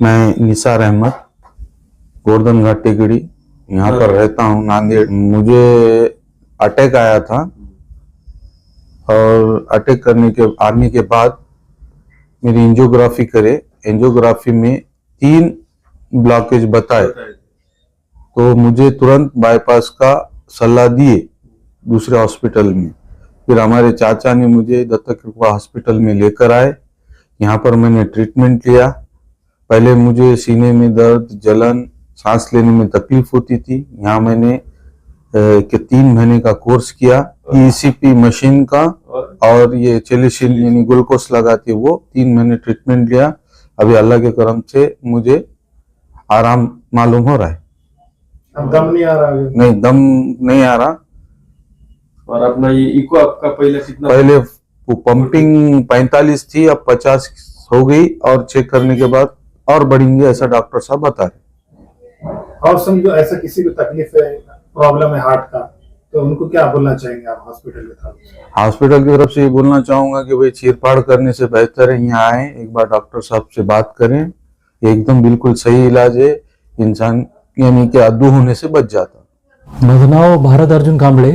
मैं निसार अहमद गोर्धन घाट टेकड़ी, यहाँ पर रहता हूँ, नांदेड़। मुझे अटैक आया था और अटैक करने के, आने के बाद मेरी एंजियोग्राफी करे। एंजियोग्राफी में तीन ब्लॉकेज बताए। तो मुझे तुरंत बाईपास का सलाह दिए दूसरे हॉस्पिटल में। फिर हमारे चाचा ने मुझे दत्तक कृपा हॉस्पिटल में लेकर आए। यहाँ पर मैंने ट्रीटमेंट लिया। पहले मुझे सीने में दर्द, जलन, सांस लेने में तकलीफ़ होती थी। यहाँ मैंने के तीन महीने का कोर्स किया। ईसीपी मशीन का और ये चेलिसिन यानी ग्लूकोस लगाती वो तीन महीने ट्रीटमेंट लिया। अभी अल्लाह के करम से मुझे आराम मालूम हो रहा है। अब दम नहीं आ रहा नहीं दम नहीं आ रहा। और अपना ये इको आपका पहले कितना पहले वो पंपिंग 45 थी अब 50 हो गई और चेक करने के बाद और बढ़ेंगे ऐसा डॉक्टर साहब बता रहे और समझो ऐसा किसी को तकलीफ़ है प्रॉब्लम है हार्ट का तो उनको क्या बोलना चाहेंगे आप हॉस्पिटल के तरफ़ से? हॉस्पिटल की तरफ़ से ये बोलना चाहूँगा कि भाई चीरफाड़ करने से बेहतर है यहाँ आए एक बार डॉक्टर साहब से बात करें। ये एकदम बिल्कुल सही इलाज है इंसान यानी कि अद्दू होने से बच जाता। माझं नाव भारत अर्जुन कांबळे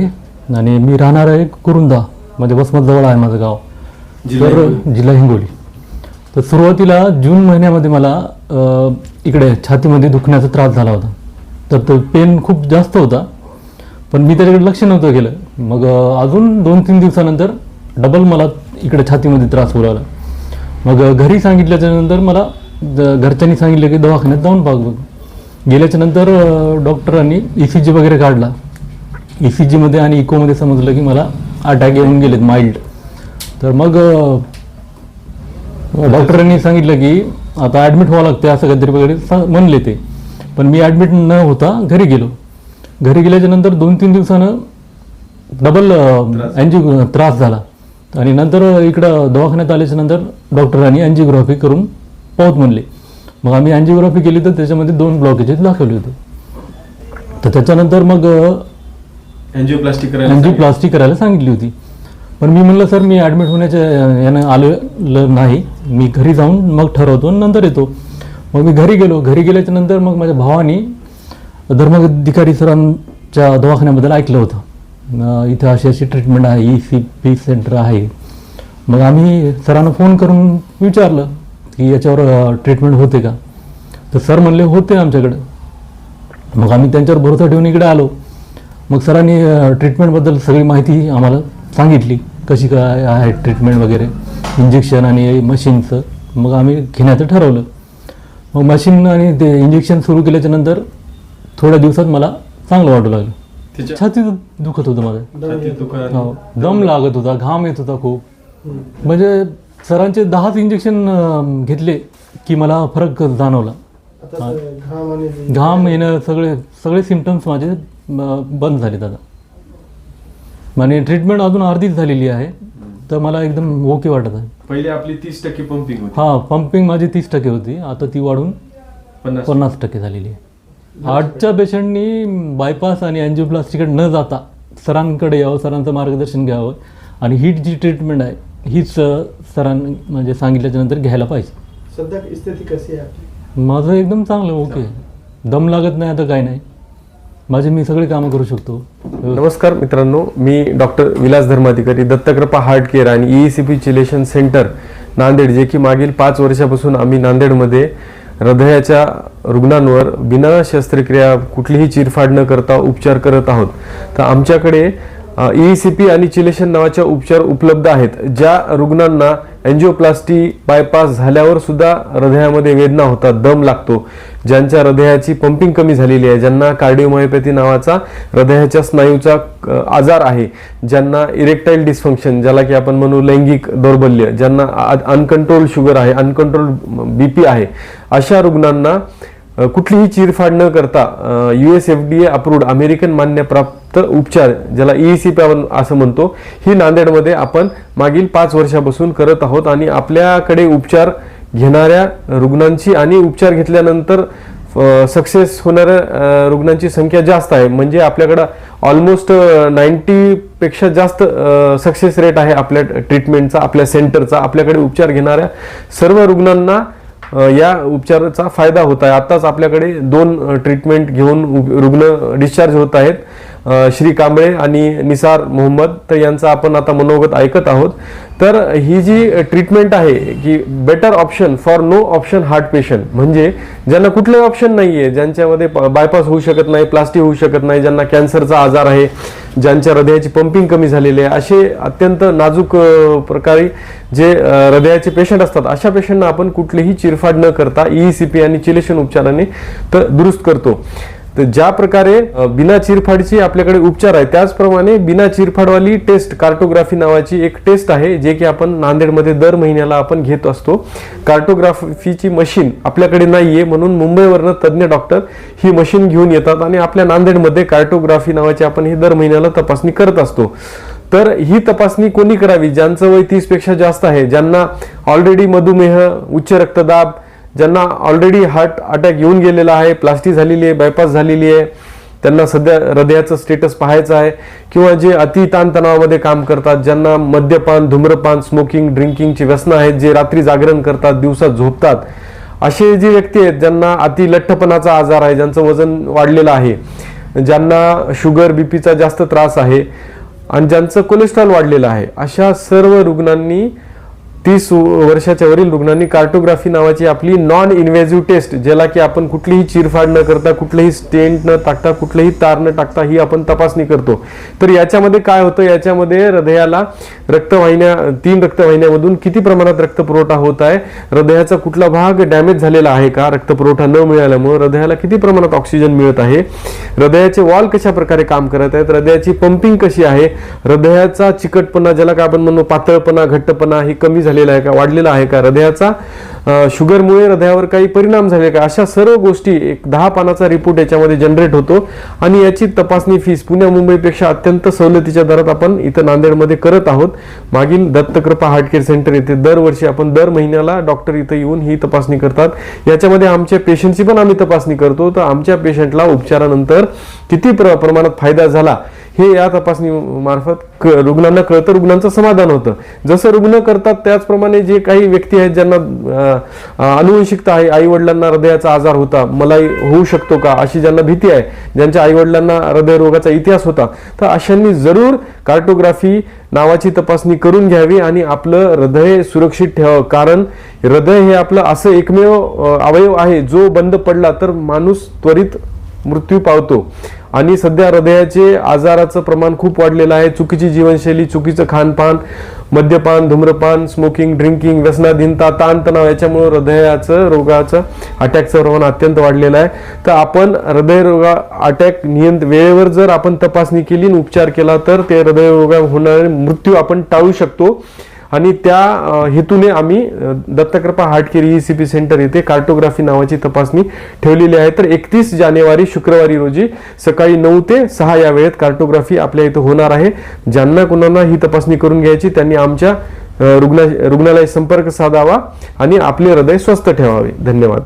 आणि मी राहणार आहे कुरुंदा म्हणजे वसमतजवळ आहे माझं गाव. जिल्हा तर. जिल्हा हिंगोली. तर सुरुवातीला जून महिन्यामध्ये मला इकडे छातीमध्ये दुखण्याचा त्रास झाला होता. तर तो पेन खूप जास्त होता. पण मी त्याच्याकडे लक्ष नव्हतं केलं. मग अजून दोन तीन दिवसानंतर डबल मला इकडे छातीमध्ये त्रास होऊ लागला. मग घरी सांगितल्याच्या नंतर मला घरच्यांनी सांगितलं की दवाखान्यात जाऊन पाह बघ गेल्याच्यानंतर अ, डॉक्टरांनी ई सी जी वगैरे काढला. ई सी जीमध्ये आणि इकोमध्ये समजलं की मला अटॅक येऊन गेलेत माइल्ड तर मग डॉक्टरांनी सांगितलं की आता ॲडमिट व्हावं लागते असं काहीतरी वगैरे सा- म्हणले ते. पण मी ॲडमिट न होता घरी गेलो. घरी गेल्याच्यानंतर दोन तीन दिवसानं डबल अँजिओ त्रास. झाला. आणि नंतर इकडं दवाखान्यात आल्याच्यानंतर डॉक्टरांनी अँजिओग्राफी करून पाहत म्हणले. मग आम्ही अँजिओग्राफी केली तर त्याच्यामध्ये दोन ब्लॉकेजेस दाखवले होते. तर त्याच्यानंतर मग एन्जिओप्लास्टिक करायला अँजिओप्लास्टी करायला सांगितली होती. पण मी म्हणलं सर मी ॲडमिट होण्याच्या यानं आलेलं नाही. मी घरी जाऊन मग ठरवतो आणि नंतर येतो. मग मी घरी गेलो. घरी गेल्याच्यानंतर मग माझ्या भावानी धर्माधिकारी सरांच्या दवाखान्याबद्दल ऐकलं होतं. इथं अशी अशी ट्रीटमेंट आहे ई सी पी सेंटर आहे. मग आम्ही सरांना फोन करून विचारलं. की याच्यावर ट्रीटमेंट होते का? तर सर म्हणले होते आमच्याकडं. मग आम्ही त्यांच्यावर भरोसा ठेवून इकडे आलो. मग सरांनी ट्रीटमेंटबद्दल सगळी माहिती आम्हाला सांगितली. कशी काय आहे ट्रीटमेंट वगैरे इंजेक्शन आणि मशीनचं मग आम्ही घेण्याचं ठरवलं. मग मशीन आणि ते इंजेक्शन सुरू केल्याच्यानंतर थोड्या दिवसात मला चांगलं वाटू लागलं. छातीत दुखत होतं माझं. हो, दम लागत होता घाम येत होता खूप. म्हणजे सरांचे दहाच इंजेक्शन घेतले की मला फरक जाणवला. घाम येणं सगळे सगळे सिमटम्स माझे बंद झाले दादा आणि ट्रीटमेंट अजून अर्धीच झालेली आहे. तर मला एकदम ओके वाटत आहे. पहिले आपली तीस टक्के पंपिंग होती. हां पंपिंग माझी तीस टक्के होती. आता ती वाढून पन्नास. टक्के झालेली आहे. हार्टच्या पेशंटनी बायपास आणि अँजिओप्लास्टिकडे न जाता सरांकडे यावं सरांचं मार्गदर्शन घ्यावं. आणि ही जी ट्रीटमेंट आहे. हीच सरांनी म्हणजे सांगितल्याच्या नंतर घ्यायला पाहिजे. सध्या स्थिती कशी आहे आपली? माझं एकदम चांगलं ओके. दम लागत नाही आता काही नाही. माझे मी सगळे कामं करू शकतो. नमस्कार मित्रांनो मी doctor Vilas Dharmadhikari Dattakrupa heart care आणि E C P chelation center Nanded जे की मागील पाच वर्षापासून आम्ही नांदेडमध्ये हृदयाच्या रुग्णांवर बिना शस्त्रक्रिया कुठलीही चिरफाड न करता उपचार करत आहोत. तर आमच्याकडे ई सी पी आणि चिलेशन नावाच्या उपचार उपलब्ध आहेत ज्या रुग्णांना अँजिओप्लास्टी बायपास झाल्यावर सुद्धा हृदयामध्ये वेदना होतात दम लागतो. ज्यांच्या हृदयाची पंपिंग कमी झालेली आहे ज्यांना कार्डिओमायोपॅथी नावाचा हृदयाच्या स्नायूचा आजार आहे ज्यांना इरेक्टाईल डिस्फंक्शन ज्याला की आपण म्हणू लैंगिक दौर्बल्य ज्यांना अनकंट्रोल शुगर आहे अनकंट्रोल बीपी आहे अशा रुग्णांना कुठलीही चिरफाड न करता U S F D A approved American मान्यप्राप्त उपचार ज्याला ई सी असं म्हणतो ही नांदेडमध्ये आपण मागील पाच वर्षापासून करत आहोत आणि आपल्याकडे उपचार घेणाऱ्या रुग्णांची आणि उपचार घेतल्यानंतर सक्सेस होणाऱ्या रुग्णांची संख्या जास्त आहे. म्हणजे आपल्याकडं ऑलमोस्ट नाईन्टी पेक्षा जास्त सक्सेस रेट आहे आपल्या ट्रीटमेंटचा आपल्या सेंटरचा आपल्याकडे उपचार घेणाऱ्या सर्व रुग्णांना या उपचाराचा फायदा होत आहे. आत्ताच आपल्याकडे दोन ट्रीटमेंट घेऊन रुग्ण डिस्चार्ज होत आहेत. श्री कांबळे आणि निसार मोहम्मद तर यांचं आपण आता मनोगत ऐकत आहोत. तर ही जी ट्रीटमेंट आहे की better option for no option heart patient म्हणजे ज्यांना कुठलंही ऑप्शन नाही आहे ज्यांच्यामध्ये बायपास होऊ शकत नाही प्लास्टिक होऊ शकत नाही ज्यांना कॅन्सरचा आजार आहे ज्यांच्या हृदयाची पंपिंग कमी झालेली आहे असे अत्यंत नाजूक प्रकारे जे हृदयाचे पेशंट असतात अशा पेशंटना आपण कुठलीही चिरफाड न करता ईसीपी आणि चिलेशन उपचाराने तर दुरुस्त करतो. तर ज्या प्रकारे बिना चिरफाडची आपल्याकडे उपचार आहे त्याचप्रमाणे बिना चिरफाडवाली टेस्ट कार्टोग्राफी नावाची एक टेस्ट आहे जे की आपण नांदेडमध्ये दर महिन्याला आपण घेत असतो. कार्टोग्राफीची मशीन आपल्याकडे नाहीये म्हणून मुंबईवरनं तज्ज्ञ डॉक्टर ही मशीन घेऊन येतात आणि आपल्या नांदेडमध्ये कार्टोग्राफी नावाची आपण ही दर महिन्याला तपासणी करत असतो. तर ही तपासणी कोणी करावी? ज्यांचं वय तीसपेक्षा जास्त आहे ज्यांना ऑलरेडी मधुमेह उच्च रक्तदाब ज्यांना ऑलरेडी हार्ट अटॅक येऊन गेलेला आहे प्लास्टिक झालेली आहे बायपास झालेली आहे त्यांना सध्या हृदयाचं स्टेटस पाहायचं आहे. किंवा जे अति ताणतणावामध्ये काम करतात ज्यांना मद्यपान धूम्रपान स्मोकिंग ड्रिंकिंगची व्यसनं आहेत जे रात्री जागरण करतात दिवसात झोपतात असे जे व्यक्ती आहेत ज्यांना अति लठ्ठपणाचा आजार आहे ज्यांचं वजन वाढलेलं आहे ज्यांना शुगर बीपीचा जास्त त्रास आहे आणि ज्यांचं कोलेस्ट्रॉल वाढलेलं आहे अशा सर्व रुग्णांनी तीस वर्षाच्या वरील रुग्णांनी कार्टोग्राफी नावाची आपली नॉन इन्व्हेझिव्ह टेस्ट ज्याला की आपण कुठलीही चिरफाड न करता कुठलंही स्टेंट न टाकता कुठलंही तार न टाकता ही आपण तपासणी करतो. तर याच्यामध्ये काय होतं? याच्यामध्ये हृदयाला रक्तवाहिन्या तीन रक्तवाहिन्यामधून किती प्रमाणात रक्तपुरवठा होत आहे? हृदयाचा कुठला भाग डॅमेज झालेला आहे का? रक्तपुरवठा न मिळाल्यामुळे हृदयाला किती प्रमाणात ऑक्सिजन मिळत आहे? हृदयाचे वॉल कशा प्रकारे काम करत आहेत? हृदयाची पंपिंग कशी आहे? हृदयाचा चिकटपणा ज्याला का आपण म्हणतो पातळपणा घट्टपणा ही कमी झालेला आहे का? वाढलेला आहे का? हृदयाचा शुगरमुळे हृदयावर काही परिणाम झाले का? अशा सर्व गोष्टी एक दहा पानाचा रिपोर्ट याच्यामध्ये जनरेट होतो. आणि याची तपासणी फीस पुण्या मुंबईपेक्षा अत्यंत सवलतीच्या दरात आपण इथं नांदेडमध्ये करत आहोत. मागील दत्तकृपा हार्ट केअर सेंटर येथे दरवर्षी आपण दर महिन्याला डॉक्टर इथं येऊन ही तपासणी करतात. याच्यामध्ये आमच्या पेशंटची पण आम्ही तपासणी करतो. तर आमच्या पेशंटला उपचारानंतर किती प्र प्रमाणात फायदा झाला? हे या तपासणी मार्फत क- रुग्णांना कळतं रुग्णांचं समाधान होतं. जसं रुग्ण करतात त्याचप्रमाणे जे काही व्यक्ती आहेत ज्यांना अनुवंशिकता आहे आई वडिलांना हृदयाचा आजार होता मलाही होऊ शकतो का अशी ज्यांना भीती आहे ज्यांच्या आई वडिलांना हृदयरोगाचा इतिहास होता तर अशांनी जरूर कार्टोग्राफी नावाची तपासणी करून घ्यावी आणि आपलं हृदय सुरक्षित ठेवावं. कारण हृदय हे आपलं असं एकमेव अवयव आहे जो बंद पडला तर माणूस त्वरित मृत्यू पावतो. आणि सध्या हृदयाचे आजाराचं प्रमाण खूप वाढलेलं आहे. चुकीची जीवनशैली चुकीचं खानपान मद्यपान धूम्रपान स्मोकिंग ड्रिंकिंग व्यसनाधीनता ताणतणाव याच्यामुळे हृदयाचं रोगाचं अटॅकचं प्रमाण अत्यंत वाढलेलं आहे. तर आपण हृदयरोगा अटॅक नियंत्र वेळेवर जर आपण तपासणी केली आणि उपचार केला तर ते हृदयरोगा होणारे मृत्यू आपण टाळू शकतो. आणि त्या हेतूने आम्ही Dattakrupa heart care E C P center येथे कार्टोग्राफी नावाची तपासणी ठेवलेली आहे. तर एकतीस जानेवारी शुक्रवारी रोजी सकाळी नऊ ते सहा या वेळेत कार्टोग्राफी आपल्या इथं होणार आहे. ज्यांना कुणाला ही तपासणी करून घ्यायची त्यांनी आमच्या रुग्णा रुग्णालय संपर्क साधावा आणि आपले हृदय स्वस्थ ठेवावे. धन्यवाद.